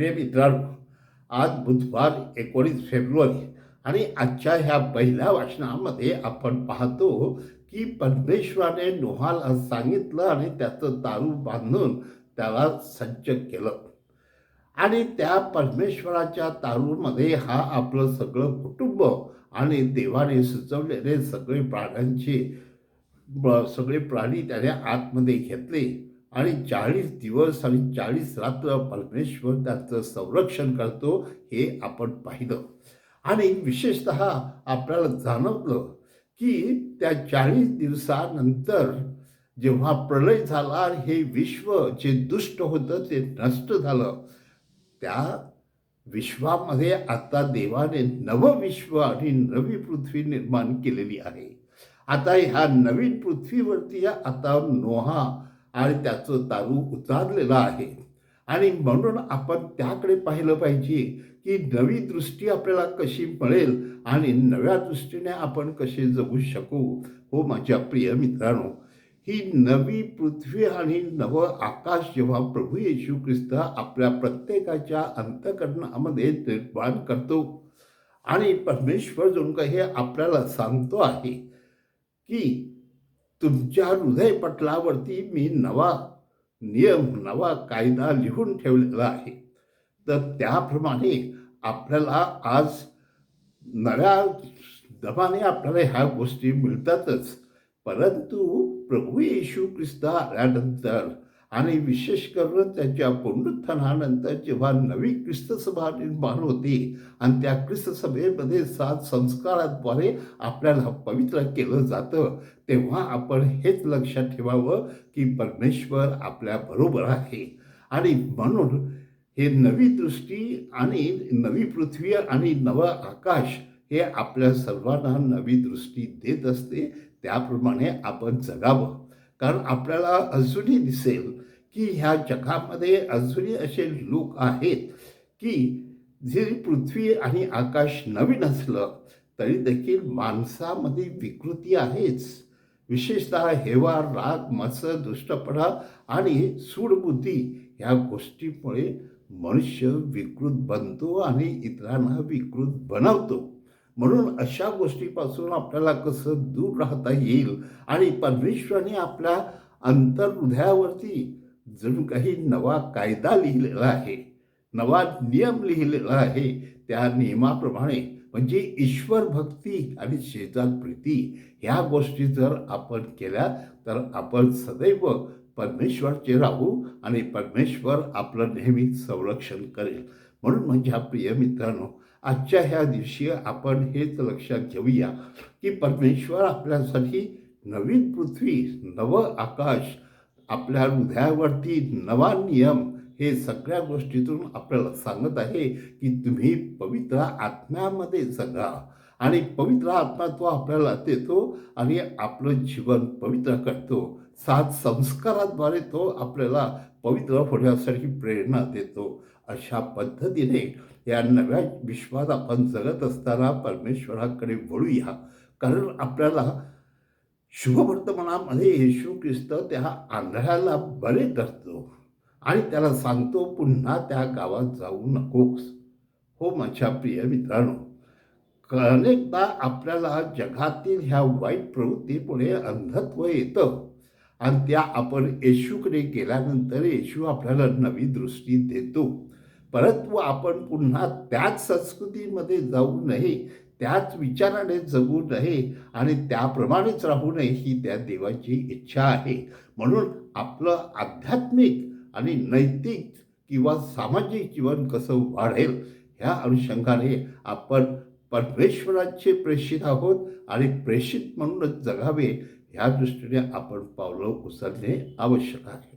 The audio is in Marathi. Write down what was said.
प्रिय मित्रांनो आज बुधवार एकोणीस फेब्रुवारी आणि आजच्या ह्या पहिल्या वाचनामध्ये आपण पाहतो की परमेश्वराने नोहाला सांगितलं आणि त्याचं दारू बांधून त्याला सज्ज केलं. आणि त्या परमेश्वराच्या दारूमध्ये हा आपलं सगळं कुटुंब आणि देवाने सुचवलेले सगळे प्राण्यांचे ब- सगळे प्राणी त्याने आतमध्ये घेतले. आणि चाळीस दिवस आणि चाळीस रात्र परमेश्वर त्याचं संरक्षण करतो हे आपण पाहिलं. आणि विशेषत आपल्याला जाणवलं की त्या चाळीस दिवसानंतर जेव्हा प्रलय झाला हे विश्व जे दुष्ट होतं ते नष्ट झालं त्या विश्वामध्ये आता देवाने नवं विश्व आणि नवी पृथ्वी निर्माण केलेली आहे. आता ह्या नवीन पृथ्वीवरती आता नोहा आणि त्याचं दारू उतारलेलं आहे. आणि म्हणून आपण त्याकडे पाहिलं पाहिजे की नवी दृष्टी आपल्याला कशी मिळेल आणि नव्या दृष्टीने आपण कसे जगू शकू हो माझ्या प्रिय मित्रांनो. ही नवी पृथ्वी आणि नवं आकाश जेव्हा प्रभू येशू ख्रिस्त आपल्या प्रत्येकाच्या अंतकरणामध्ये निर्माण करतो आणि परमेश्वर जणू काही हे आपल्याला सांगतो आहे की तुमच्या हृदयपटलावरती मी नवा नियम नवा कायदा लिहून ठेवलेला आहे. तर त्याप्रमाणे आपल्याला आज नव्या दमाने आपल्याला ह्या गोष्टी मिळतातच. परंतु प्रभू येशू ख्रिस्त आल्यानंतर आणि विशेष करून त्याच्या पुनरुत्थानानंतर जेव्हा नवी ख्रिस्तसभा निर्माण होते आणि त्या ख्रिस्तसभेमध्ये सात संस्काराद्वारे आपल्याला पवित्र केलं जातं तेव्हा आपण हेच लक्षात ठेवावं की परमेश्वर आपल्या बरोबर आहे. आणि म्हणून हे नवी दृष्टी आणि नवी पृथ्वी आणि नवं आकाश हे आपल्या सर्वांना नवी दृष्टी देत असते त्याप्रमाणे आपण जगावं. कारण आपल्याला अजूनही दिसेल की ह्या जगामध्ये अजूनही असे लोक आहेत की जरी पृथ्वी आणि आकाश नवीन असलं तरी देखील माणसामध्ये विकृती आहेच. विशेषतः हेवा राग मत्स दुष्टपणा आणि सूडबुद्धी ह्या गोष्टीमुळे मनुष्य विकृत बनतो आणि इतरांना विकृत बनवतो. म्हणून अशा गोष्टीपासून आपल्याला कसं दूर राहता येईल आणि परमेश्वराने आपल्या अंतर्हृदयावरती जणू काही नवा कायदा लिहिलेला आहे नवा नियम लिहिलेला आहे त्या नियमाप्रमाणे म्हणजे ईश्वर भक्ती आणि शेजार प्रीती ह्या गोष्टी जर आपण केल्या तर आपण सदैव परमेश्वरचे राहू आणि परमेश्वर आपलं नेहमी संरक्षण करेल. म्हणून माझ्या प्रिय मित्रांनो आजच्या ह्या दिवशी आपण हेच लक्षात घेऊया की परमेश्वर आपल्यासाठी नवीन पृथ्वी नवं आकाश आपल्या हृदयावरती नवा नियम हे सगळ्या गोष्टीतून आपल्याला सांगत आहे की तुम्ही पवित्र आत्म्यामध्ये जगा. आणि पवित्र आत्मा तो आपल्याला देतो आणि आपलं जीवन पवित्र करतो. सात संस्काराद्वारे तो आपल्याला पवित्र होण्यासाठी प्रेरणा देतो. अशा पद्धतीने या नव्या विश्वात आपण जगत असताना परमेश्वराकडे वळूया. कारण आपल्याला शुभवर्तमानामध्ये येशू ख्रिस्त त्या आंधळ्याला बरे करतो आणि त्याला सांगतो पुन्हा त्या गावात जाऊ नकोस. हो माझ्या प्रिय मित्रांनो अनेकदा आपल्याला जगातील ह्या वाईट प्रवृत्तीमुळे अंधत्व येतं आणि त्या आपण येशूकडे गेल्यानंतर येशू आपल्याला नवी दृष्टी देतो. परंतु आपण पुन्हा त्याच संस्कृतीमध्ये जाऊ नये त्याच विचाराने जगू नये आणि त्याप्रमाणेच राहू नये ही त्या देवाची इच्छा आहे. म्हणून आपलं आध्यात्मिक आणि नैतिक किंवा सामाजिक जीवन कसं वाढेल ह्या अनुषंगाने आपण परमेश्वराचे प्रेषित आहोत आणि प्रेषित म्हणूनच जगावे ह्या दृष्टीने आपण पावलं उचलणे आवश्यक आहे.